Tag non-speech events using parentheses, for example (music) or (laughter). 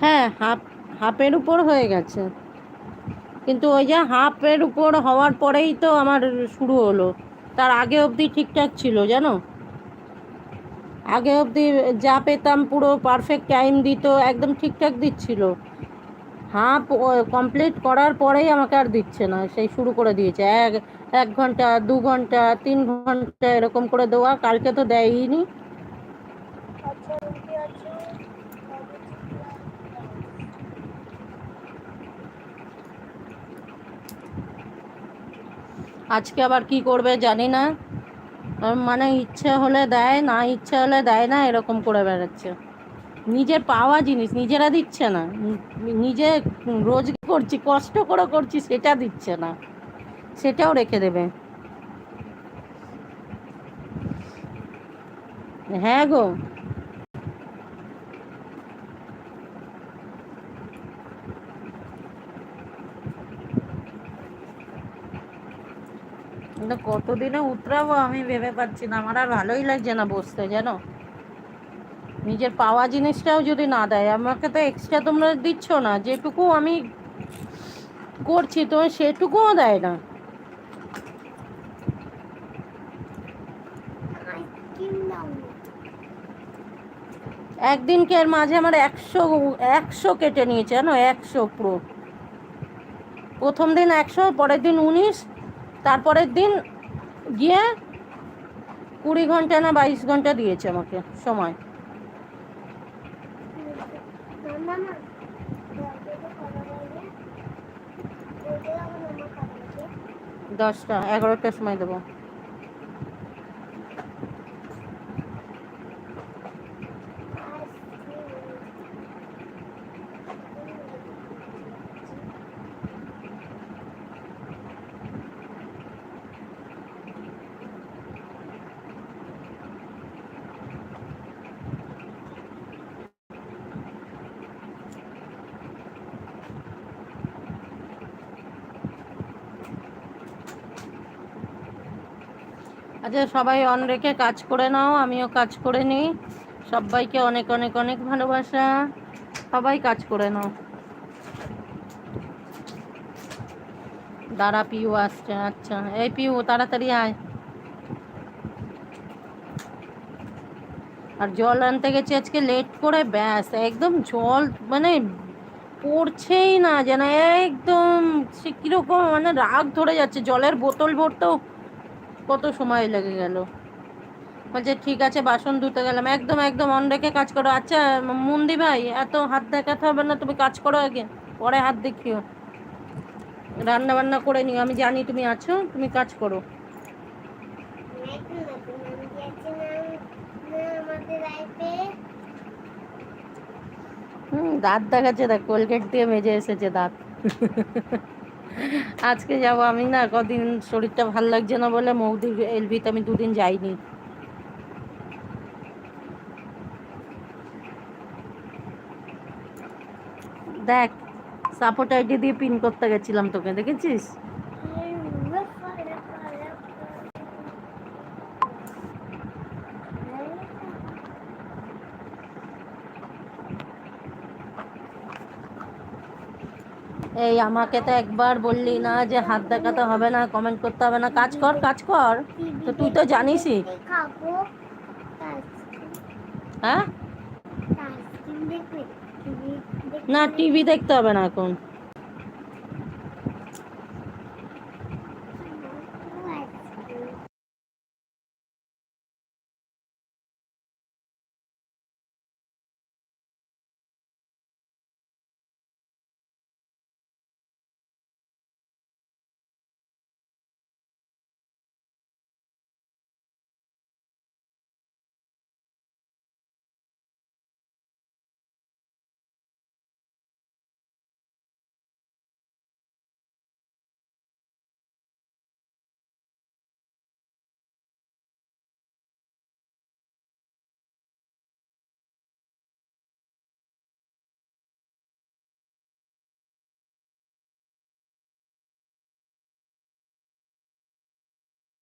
হ্যাঁ হাফ, হাফের উপর হয়ে গেছে। কিন্তু ওই যে হাফের উপর হওয়ার পরেই তো আমার শুরু হলো। তার আগে অবধি ঠিকঠাক ছিল, জানো? আগে অবধি যা পেতাম পুরো পারফেক্ট টাইম দিত, একদম ঠিকঠাক দিচ্ছিল। হাফ কমপ্লিট করার পরেই আমাকে আর দিচ্ছে না। সেই শুরু করে দিয়েছে। এক এক ঘণ্টা, দু ঘণ্টা, তিন ঘণ্টা এরকম করে দেওয়া। কালকে তো দেয়নি আজকে আবার কি করবে জানি না। মানে ইচ্ছে হলে দেয়, না ইচ্ছে হলে দেয় না, এরকম করে বেড়াচ্ছে। নিজের পাওয়া জিনিস নিজেরা দিচ্ছে না। নিজে রোজ করছি, কষ্ট করে করছি, সেটা দিচ্ছে না। সেটাও রেখে দেবে। হ্যাঁ গো। কিন্তু কতদিনে উতরাবো আমি ভেবে পাচ্ছি না। আমার আর ভালোই লাগছে না বসতে, জানো? নিজের পাওয়া জিনিসটাও যদি না দেয়, আমাকে তো এক্সট্রা তোমরা দিচ্ছ না। যেটুকু আমি করছি, তো সেটুকুও দেয় না। একদিনকে এর মাঝে আমার একশো একশো কেটে নিয়েছে, জানো? একশো পুরো। প্রথম দিন একশো, পরের দিন উনিশ তারপরের দিন গিয়ে কুড়ি ঘণ্টা না বাইশ ঘণ্টা দিয়েছে আমাকে সময়। দশটা, এগারোটার সময় দেবো। আচ্ছা সবাই অন রেখে কাজ করে নাও, আমিও কাজ করে নিই। সবাইকে অনেক অনেক অনেক ভালোবাসা। সবাই কাজ করে নাও। দাঁড়া, পিউ আসছে আচ্ছা। এই পিউ, তাড়াতাড়ি আয়। আর জল আনতে গেছি আজকে লেট করে, ব্যাস, একদম জল মানে পড়ছেই না যেন, একদম সে কীরকম মানে রাগ ধরে যাচ্ছে। জলের বোতল ভরতেও কত সময় লেগে গেল। বলছে, ঠিক আছে, বাসন ধুতে গেলাম। একদম একদম, অন রেখে কাজ করো। আচ্ছা মুন্দি ভাই, এত হাত দেখাতে হবে না, তুমি কাজ করো আগে, পরে হাত দেখিও। রান্না বান্না করে নিও, আমি জানি তুমি আছো, তুমি কাজ করো। দাঁত দেখাচ্ছে, দেখ, কোলগেট দিয়ে মেজে এসেছে দাঁত। (laughs) আজকে যাব আমি না, কদিন শরীরটা ভালো লাগছে না বলে মৌদির তো আমি দুদিন যাইনি। দেখ সাপোর্ট আইডি দিয়ে পিন করতে গেছিলাম তোকে, দেখেছিস? এই আমাকে তো একবার বললি না যে হাত দেখাতে হবে না কমেন্ট করতে হবে না। কাজ কর কাজ কর। তো তুই তো জানিসই। হ্যাঁ? না টিভি দেখতে হবে না এখন।